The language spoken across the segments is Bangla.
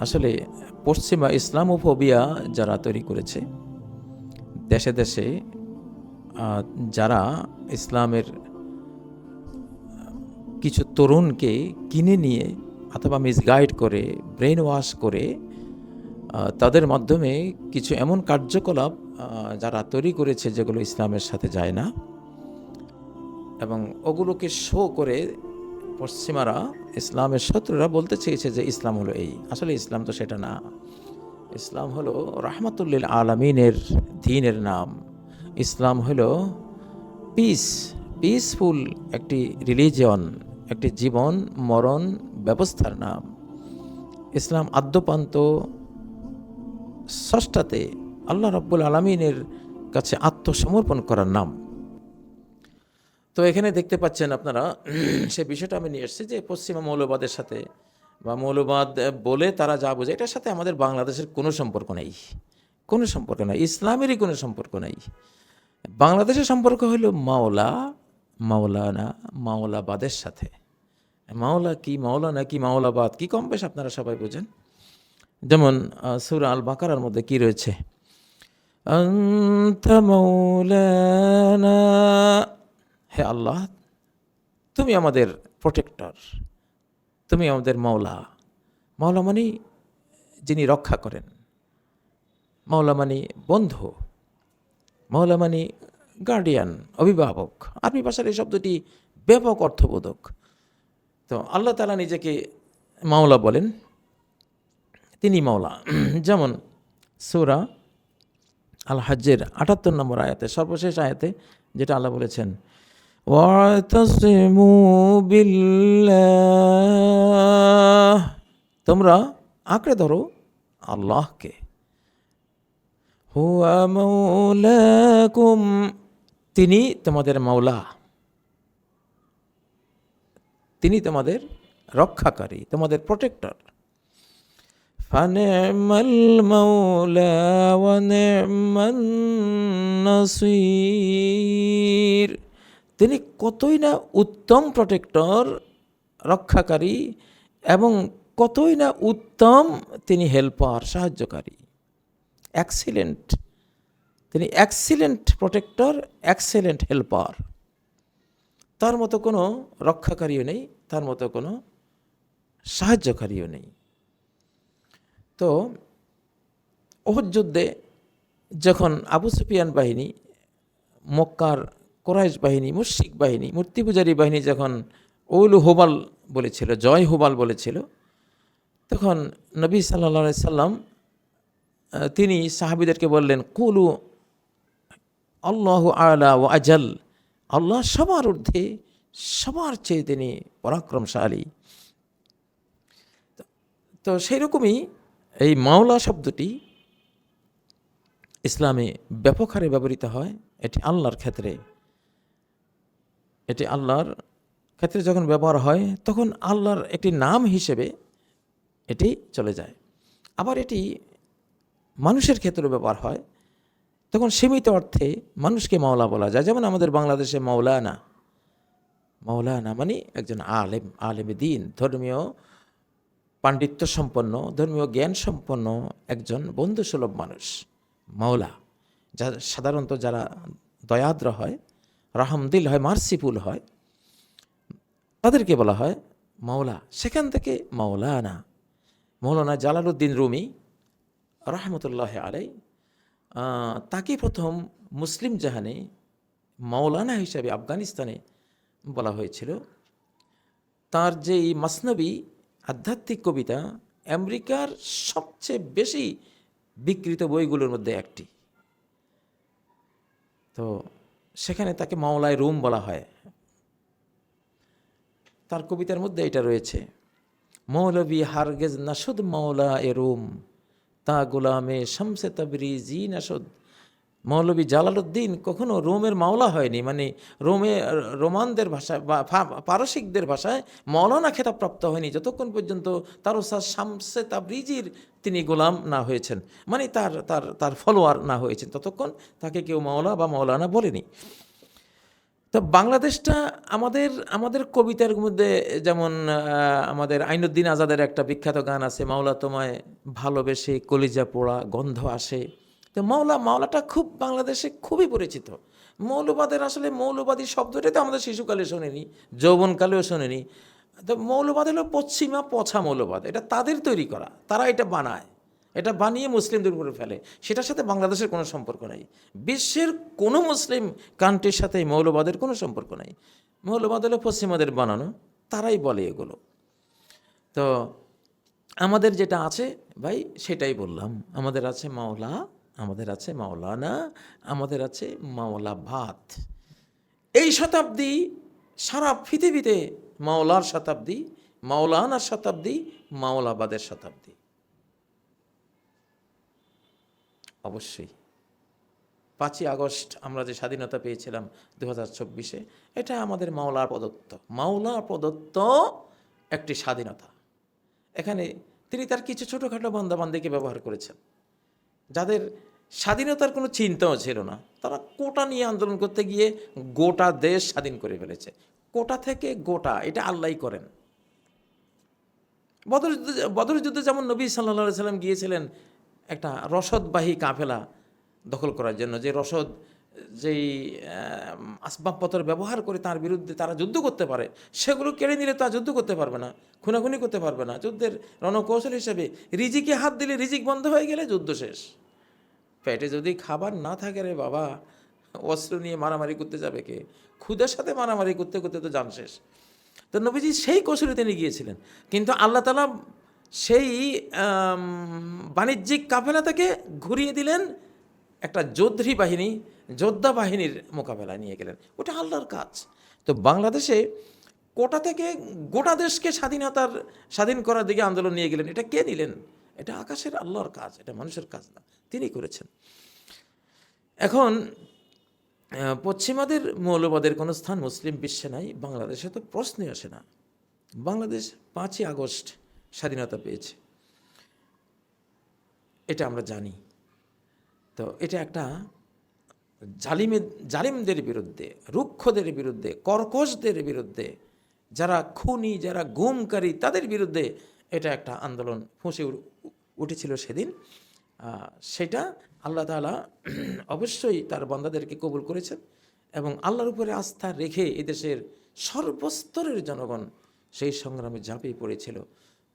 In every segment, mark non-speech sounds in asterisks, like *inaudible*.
আসলে পশ্চিমা ইসলামোফোবিয়া যারা তৈরি করেছে, দেশে দেশে যারা ইসলামের কিছু তরুণকে কিনে নিয়ে অথবা মিসগাইড করে ব্রেন ওয়াশ করে তাদের মাধ্যমে কিছু এমন কার্যকলাপ যারা তৈরি করেছে যেগুলো ইসলামের সাথে যায় না এবং ওগুলোকে শো করে পশ্চিমারা ইসলামের শত্রুরা বলতে চেয়েছে যে ইসলাম হলো এই। আসলে ইসলাম তো সেটা না। ইসলাম হলো রাহমাতুল্লিল আলমিনের দিনের নাম। ইসলাম হলো পিস পিসফুল একটি রিলিজিয়ন একটি জীবন, মরণ ব্যবস্থার নাম। ইসলাম আদ্যপান্ত ষষ্ঠাতে আল্লাহ রব্বুল আলমিনের কাছে আত্মসমর্পণ করার নাম। তো এখানে দেখতে পাচ্ছেন আপনারা *clears throat* সে বিষয়টা আমি নিয়ে এসেছি যে পশ্চিমা মৌলবাদের সাথে বা মৌলবাদ বলে তারা যা বোঝে এটার সাথে আমাদের বাংলাদেশের কোনো সম্পর্ক নেই কোনো সম্পর্ক নেই ইসলামেরই কোনো সম্পর্ক নেই বাংলাদেশের সম্পর্ক হলো মাওলা মাওলানা মাওলাবাদের সাথে মাওলা কি মাওলানা কি মাওলাবাদ কি কম বেশ আপনারা সবাই বোঝেন যেমন সুরা আল বাকারার মধ্যে কি রয়েছে أنت مولانا হে আল্লাহ, তুমি আমাদের প্রোটেক্টর তুমি আমাদের মাওলা। মাওলা মানে যিনি রক্ষা করেন। মাওলা মানে বন্ধু। মাওলা মানে গার্ডিয়ান অভিভাবক। আরবি ভাষার এই শব্দটি ব্যাপক অর্থবোধক। তো আল্লাহ তালা নিজেকে মাওলা বলেন। তিনি মাওলা। *clears throat* যেমন সূরা আল হাজ্জের আটাত্তর নম্বর আয়াতে, সর্বশেষ আয়াতে যেটা আল্লাহ বলেছেন বিল্লাহ। তোমরা আঁকড়ে ধরো আল্লাহকে। হুয়া মৌলাকুম। তিনি তোমাদের মাওলা তিনি তোমাদের রক্ষাকারী, তোমাদের প্রোটেক্টর। ফানেমাল মৌলা ওয়ানেমান নাসির। তিনি কতই না উত্তম প্রোটেক্টর রক্ষাকারী এবং কতই না উত্তম তিনি হেল্পার সাহায্যকারী। অ্যাক্সিলেন্ট তিনি অ্যাক্সিলেন্ট প্রোটেক্টর অ্যাক্সিলেন্ট হেল্পার তার মতো কোনো রক্ষাকারীও নেই, তার মতো কোনো সাহায্যকারীও নেই। তো ওহদ যুদ্ধে যখন আবু সুফিয়ান বাহিনী মক্কার কোরাইশ বাহিনী মুশিক বাহিনী, মূর্তি পূজারী বাহিনী যখন ওলু হোবাল বলেছিল, জয় হোবাল বলেছিল, তখন নবী সাল্লা সাল্লাম তিনি সাহাবিদেরকে বললেন, কুলু আল্লাহ আলা ও আজাল। আল্লাহ সবার ঊর্ধ্বে, সবার চেয়ে তিনি পরাক্রমশালী। তো সেই রকমই এই মাওলা শব্দটি ইসলামে ব্যাপক হারে ব্যবহৃত হয়, এটি আল্লাহর ক্ষেত্রে এটি আল্লাহর ক্ষেত্রে যখন ব্যবহার হয়, তখন আল্লাহর একটি নাম হিসেবে এটি চলে যায়। আবার এটি মানুষের ক্ষেত্রে ব্যবহার হয়। তখন সীমিত অর্থে মানুষকে মাওলা বলা যায়। যেমন আমাদের বাংলাদেশে মাওলানা। মাওলানা মানে একজন আলেম আলেম দিন, ধর্মীয় পাণ্ডিত্য সম্পন্ন, ধর্মীয় জ্ঞান সম্পন্ন একজন বন্ধুসুলভ মানুষ, মাওলা। যা সাধারণত যারা দয়াদ্র হয় রাহমদিল হয় মার্সিফুল হয়, তাদেরকে বলা হয় মাওলা, সেখান থেকে মাওলানা। মৌলানা জালালউদ্দিন রুমি রহমতুল্লাহ আলাই তাকে প্রথম মুসলিম জাহানে মাওলানা হিসাবে আফগানিস্তানে বলা হয়েছিল। তার যে এই মাসনবী আধ্যাত্মিক কবিতা, আমেরিকার সবচেয়ে বেশি বিকৃত বইগুলোর মধ্যে একটি। তো সেখানে তাকে মাওলায় রুম বলা হয়। তার কবিতার মধ্যে এটা রয়েছে, মৌলবি হারগেজ নাসুদ মাওলা এ রুম, তা গোলামে শামসে তাবরিজি নাসুদ। মৌলবী জালালউদ্দিন কখনো রোমের মাওলা হয়নি মানে রোমে, রোমানদের ভাষায় বা পারসিকদের ভাষায় মৌলানা খেতাব প্রাপ্ত হয়নি। যতক্ষণ পর্যন্ত তার ওস্তাদ শামসে তাবরিজির তিনি গোলাম না হয়েছেন মানে তার তার তার ফলোয়ার না হয়েছেন, ততক্ষণ তাকে কেউ মাওলা বা মৌলানা বলেনি। তো বাংলাদেশটা আমাদের আমাদের কবিতার মধ্যে যেমন আমাদের আইনুদ্দিন আজাদের একটা বিখ্যাত গান আছে, মাওলা তোমায় ভালোবেসে কলিজা পোড়া গন্ধ আসে। তো মাওলা, মাওলাটা খুব বাংলাদেশে খুবই পরিচিত। মৌলবাদের আসলে মৌলবাদী শব্দটাই তো আমাদের শিশুকালে শোনেনি, যৌবনকালেও শোনেনি। তো মৌলবাদ হলো পশ্চিমা পছা মৌলবাদ, এটা তাদের তৈরি করা, তারা এটা বানায়। এটা বানিয়ে মুসলিমদের উপরে ফেলে, সেটার সাথে বাংলাদেশের কোনো সম্পর্ক নেই। বিশ্বের কোনো মুসলিম কান্ট্রির সাথে মৌলবাদের কোনো সম্পর্ক নেই। মৌলবাদ হলো পশ্চিমাদের বানানো, তারাই বলে এগুলো। তো আমাদের যেটা আছে, ভাই, সেটাই বললাম। আমাদের আছে মাওলা আমাদের আছে মাওলানা, আমাদের আছে মাওলা ভাত। এই শতাব্দী, সারা পৃথিবীতে মাওলার শতাব্দী মাওলানার শতাব্দী, মাওলাবাদের শতাব্দী। অবশ্যই। পাঁচই আগস্ট আমরা যে স্বাধীনতা পেয়েছিলাম দু হাজার চব্বিশে, এটা আমাদের মাওলার প্রদত্ত। মাওলা প্রদত্ত একটি স্বাধীনতা। এখানে তিনি তার কিছু ছোটোখাটো বান্দাবান্দিকে ব্যবহার করেছেন। যাদের স্বাধীনতার কোনো চিন্তাও ছিল না। তারা কোটা নিয়ে আন্দোলন করতে গিয়ে গোটা দেশ স্বাধীন করে ফেলেছে। কোটা থেকে গোটা, এটা আল্লাহ করেন। বদর বদর যুদ্ধে যেমন নবী সাল্লা সাল্লাম গিয়েছিলেন একটা রসদবাহী কাফেলা দখল করার জন্য, যে রসদ, যেই আসবাবপত্র ব্যবহার করে তার বিরুদ্ধে তারা যুদ্ধ করতে পারে, সেগুলো কেড়ে নিলে তা যুদ্ধ করতে পারবে না, খুনাখুনি করতে পারবে না। যুদ্ধের রণকৌশল হিসেবে রিজিকে হাত দিলে রিজিক বন্ধ হয়ে গেলে যুদ্ধ শেষ। পেটে যদি খাবার না থাকে রে বাবা, অস্ত্র নিয়ে মারামারি করতে যাবে কে? ক্ষুদের সাথে মারামারি করতে করতে তো যান শেষ। তো নবীজি সেই কৌশলে তিনি গিয়েছিলেন। কিন্তু আল্লাহ তালা সেই বাণিজ্যিক কাফেলা থেকে ঘুরিয়ে দিলেন একটা যোদ্ধী বাহিনী, যোদ্ধা বাহিনীর মোকাবেলায় নিয়ে গেলেন। ওটা আল্লাহর কাজ। তো বাংলাদেশে কোটা থেকে গোটা দেশকে স্বাধীনতার, স্বাধীন করার দিকে আন্দোলন নিয়ে গেলেন। এটা কে নিলেন? এটা আকাশের আল্লাহর কাজ, এটা মানুষের কাজ না। তিনি করেছেন। এখন পশ্চিমাদের মৌলবাদের কোনো স্থান মুসলিম বিশ্বে নাই, বাংলাদেশে তো প্রশ্নই আসে না। বাংলাদেশ পাঁচই আগস্ট স্বাধীনতা পেয়েছে। এটা আমরা জানি। তো এটা একটা জালিমের জালিমদের বিরুদ্ধে, রুক্ষদের বিরুদ্ধে, কর্কশদের বিরুদ্ধে, যারা খুনি, যারা গুমকারী, তাদের বিরুদ্ধে এটা একটা আন্দোলন ফুঁসে উঠেছিল সেদিন। সেটা আল্লাহ তাআলা অবশ্যই তার বান্দাদেরকে কবুল করেছেন এবং আল্লাহর উপরে আস্থা রেখে এদেশের সর্বস্তরের জনগণ সেই সংগ্রামে ঝাঁপিয়ে পড়েছিল।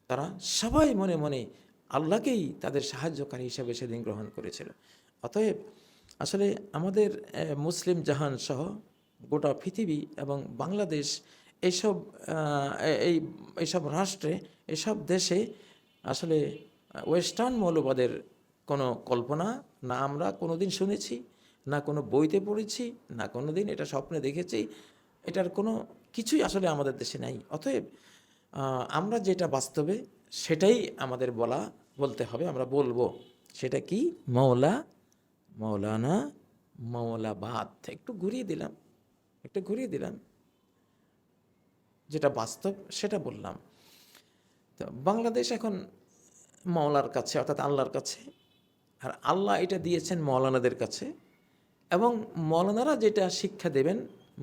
তারা সবাই মনে মনে আল্লাহকেই তাদের সাহায্যকারী হিসেবে সেদিন গ্রহণ করেছিল। অতএব আসলে আমাদের মুসলিম জাহান সহ গোটা পৃথিবী এবং বাংলাদেশ এইসব এই এইসব রাষ্ট্রে, এসব দেশে আসলে ওয়েস্টার্ন মৌলবাদের কোনো কল্পনা, না আমরা কোনোদিন শুনেছি, না কোনো বইতে পড়েছি, না কোনো দিন এটা স্বপ্নে দেখেছি। এটার কোনো কিছুই আসলে আমাদের দেশে নাই। অতএব আমরা যেটা বাস্তবে সেটাই আমাদের বলা, বলতে হবে, আমরা বলব। সেটা কি? মৌলা মৌলানা মৌলাবাদ একটু ঘুরিয়ে দিলাম, একটু ঘুরিয়ে দিলাম। যেটা বাস্তব সেটা বললাম। তো বাংলাদেশ এখন মৌলার কাছে, অর্থাৎ আল্লাহর কাছে আর আল্লাহ এটা দিয়েছেন মৌলানাদের কাছে এবং মৌলানারা যেটা শিক্ষা দেবেন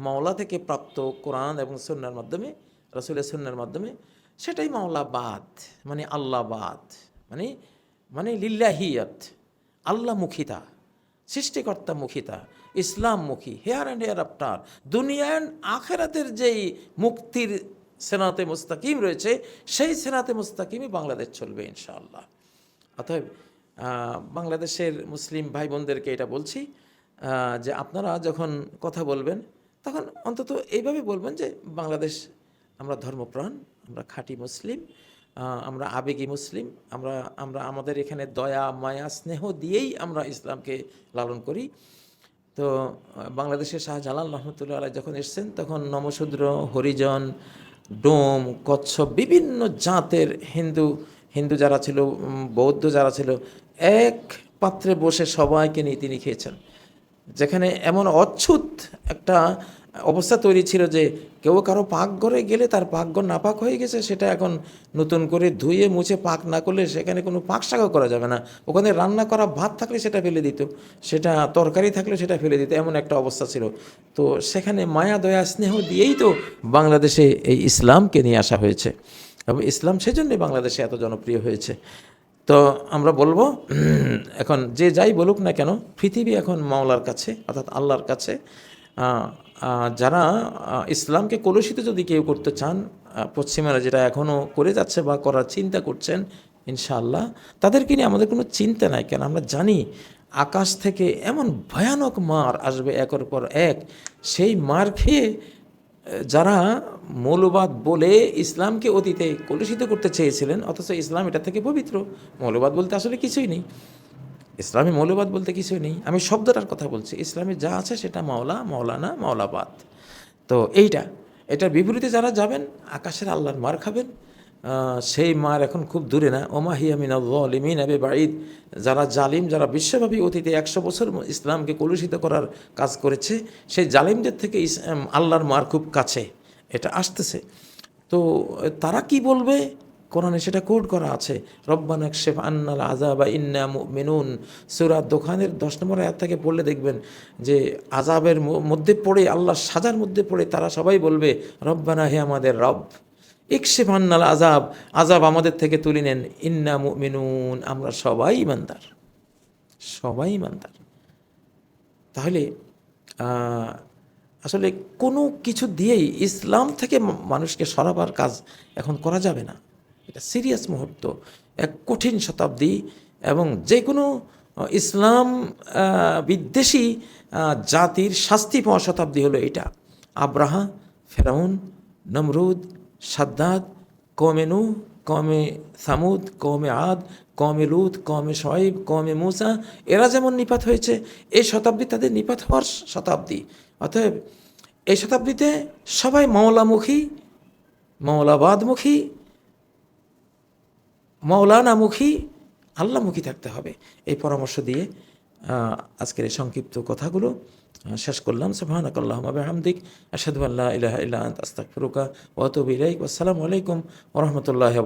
মাওলা থেকে প্রাপ্ত কোরআন এবং সন্ন্যার মাধ্যমে, রসুলের সন্ন্যার মাধ্যমে, সেটাই মাওলাবাদ মানে আল্লাহবাদ মানে মানে লিল্লাহিয়ত আল্লাহমুখিতা সৃষ্টিকর্তা মুখিতা ইসলামমুখী হেয়ার অ্যান্ড হেয়ার আফটার, দুনিয়া অ্যান্ড আখেরাতের যেই মুক্তির সেনাতে মুস্তাকিম রয়েছে, সেই সেনাতে মুস্তাকিমই বাংলাদেশ চলবে ইনশাআল্লাহ। অতএব বাংলাদেশের মুসলিম ভাই বোনদেরকে এটা বলছি যে আপনারা যখন কথা বলবেন, তখন অন্তত এইভাবে বলবেন যে বাংলাদেশ আমরা ধর্মপ্রাণ, আমরা খাঁটি মুসলিম আমরা আবেগী মুসলিম, আমরা আমরা আমাদের এখানে দয়া, মায়া, স্নেহ দিয়েই আমরা ইসলামকে লালন করি। তো বাংলাদেশের শাহজালাল রহমতুল্লাহ আলাই যখন এসছেন, তখন নমশূদ্র, হরিজন, ডোম, কচ্ছপ, বিভিন্ন জাতের হিন্দু হিন্দু যারা ছিল বৌদ্ধ যারা ছিল এক পাত্রে বসে সবাইকে নিয়ে তিনি খেয়েছেন। যেখানে এমন অচ্ছুত একটা অবস্থা তৈরি ছিল যে কেউ কারও পাকঘরে গেলে তার পাকঘর নাপাক হয়ে গেছে, সেটা এখন নতুন করে ধুয়ে মুছে পাক না করলে সেখানে কোনো পাক শাকও করা যাবে না। ওখানে রান্না করা ভাত থাকলে সেটা ফেলে দিত, সেটা তরকারি থাকলে সেটা ফেলে দিত, এমন একটা অবস্থা ছিল। তো সেখানে মায়া, দয়া, স্নেহ দিয়েই তো বাংলাদেশে এই ইসলামকে নিয়ে আসা হয়েছে। এবং ইসলাম সেজন্যই বাংলাদেশে এত জনপ্রিয় হয়েছে। তো আমরা বলব, এখন যে যাই বলুক না কেন, পৃথিবী এখন মাওলার কাছে, অর্থাৎ আল্লাহর কাছে যারা ইসলামকে কলুষিত যদি কেউ করতে চান পশ্চিমারা যেটা এখনও করে যাচ্ছে বা করার চিন্তা করছেন, ইনশাআল্লাহ, তাদেরকে নিয়ে আমাদের কোনো চিন্তা নাই। কেন? আমরা জানি আকাশ থেকে এমন ভয়ানক মার আসবে একের পর এক, সেই মার খেয়ে যারা মৌলবাদ বলে ইসলামকে অতীতে কলুষিত করতে চেয়েছিলেন, অথচ ইসলাম এটা থেকে পবিত্র। মৌলবাদ বলতে আসলে কিছুই নেই। ইসলামে মৌলবাদ বলতে কিছুই নেই। আমি শব্দটার কথা বলছি। ইসলামে যা আছে সেটা মাওলা, মাওলানা, মাওলাবাদ। তো এইটা, এটার বিপরীতে যারা যাবেন, আকাশের আল্লাহর মার খাবেন। সেই মার এখন খুব দূরে না। ওমা হিয়ামিন আলিমিন আবে বাঈদ। যারা জালিম, যারা বিশ্বব্যাপী অতীতে একশো বছর ইসলামকে কলুষিত করার কাজ করেছে, সেই জালিমদের থেকে আল্লাহর মার খুব কাছে। এটা আসতেছে। তো তারা কি বলবে? কোরআনে সেটা কোড করা আছে। রব্বানা শেফ আন্নাল আজাবা ইন্না মেনুন সুরাত দোকানের দশ নম্বর আয়াত থেকে পড়লে দেখবেন যে আজাবের মধ্যে পড়ে, আল্লাহর সাজার মধ্যে পড়ে তারা সবাই বলবে, রব্বানা হে আমাদের রব। ইকশেফ আন্নাল আজাব আজাব আমাদের থেকে তুলে নেন। ইন্না মিনুন আমরা সবাই ইমানদার। সবাই ইমানদার। তাহলে আসলে কোনো কিছু দিয়েই ইসলাম থেকে মানুষকে সরাবার কাজ এখন করা যাবে না। এটা সিরিয়াস মুহূর্ত, এক কঠিন শতাব্দী এবং যে কোনো ইসলাম বিদ্বেষী জাতির শাস্তি পাওয়া শতাব্দী হলো এটা। আব্রাহা, ফেরাউন, নমরুদ সাদ্দাদ কমে নূহ কমে সামুদ কমে আদ কমে লুত কমে শয়েব কমে মুসা, এরা যেমন নিপাত হয়েছে এই শতাব্দী তাদের নিপাত হওয়ার শতাব্দী। অতএব এই শতাব্দীতে সবাই মাওলামুখী, মাওলাবাদমুখী মৌলানামুখী আল্লাহমুখী থাকতে হবে। এই পরামর্শ দিয়ে আজকের এই সংক্ষিপ্ত কথাগুলো শেষ করলাম। সুবহানাক আল্লাহুম্মা বিহামদিক। আশহাদু আল্লা ইলাহা ইল্লা আনতা, আস্তাগফিরুকা ওয়া আতুবু ইলাইক। ওয়াসসালামু আলাইকুম ওয়া রাহমাতুল্লাহি